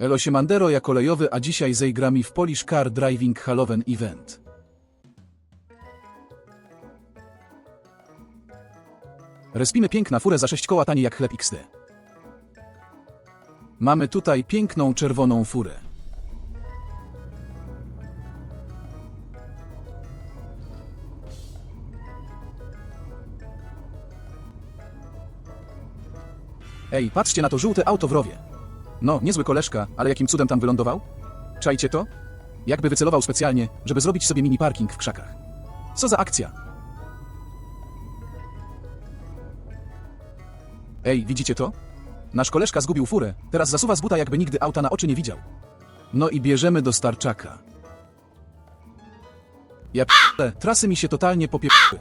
Elo Siemandero ja kolejowy, a dzisiaj zejgrami w Polish Car Driving Halloween Event. Respimy piękna furę za 6 koła tanie jak chleb XD. Mamy tutaj piękną czerwoną furę. Ej, patrzcie na to żółte auto w rowie. No, niezły koleżka, ale jakim cudem tam wylądował? Czajcie to? Jakby wycelował specjalnie, żeby zrobić sobie mini parking w krzakach. Co za akcja? Ej, widzicie to? Nasz koleżka zgubił furę, teraz zasuwa z buta jakby nigdy auta na oczy nie widział. No i bierzemy do starczaka. Ja p***le, trasy mi się totalnie popieprzyły.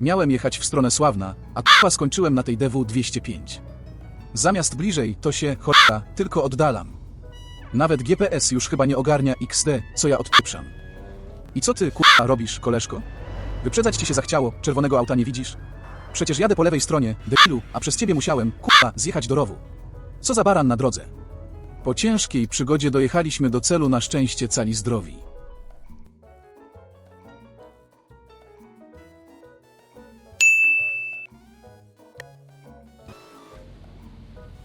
Miałem jechać w stronę Sławna, a k***a skończyłem na tej DW 205. Zamiast bliżej, to się, cholera, tylko oddalam. Nawet GPS już chyba nie ogarnia XD, co ja odpieprzam. I co ty, kurwa, robisz, koleżko? Wyprzedzać ci się zachciało, czerwonego auta nie widzisz? Przecież jadę po lewej stronie, debilu, a przez ciebie musiałem, kurwa, zjechać do rowu. Co za baran na drodze? Po ciężkiej przygodzie dojechaliśmy do celu na szczęście cali zdrowi.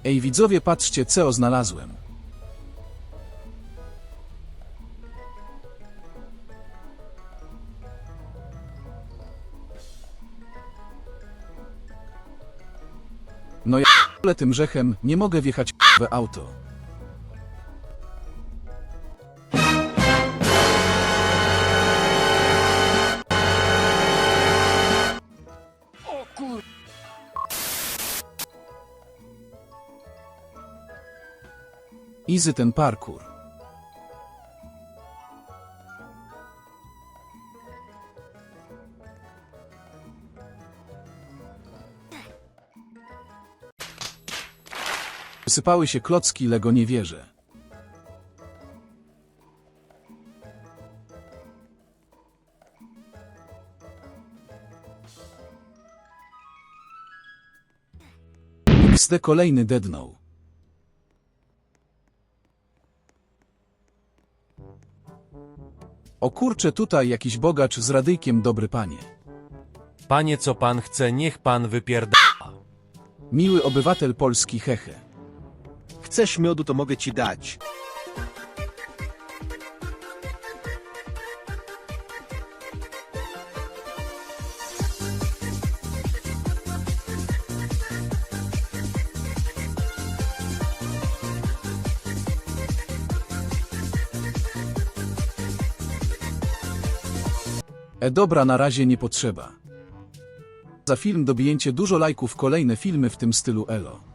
Ej widzowie, patrzcie, co znalazłem. No ja ale tym rzechem nie mogę wjechać w auto. Izy ten parkour. Wysypały się klocki, Lego nie wierzę. XD kolejny dednął. O kurcze tutaj jakiś bogacz z radyjkiem dobry panie. Panie, co pan chce, niech pan wypierda. Miły obywatel polski hehe. Chcesz miodu, to mogę ci dać. E dobra, na razie nie potrzeba. Za film dobijęcie dużo lajków kolejne filmy w tym stylu elo.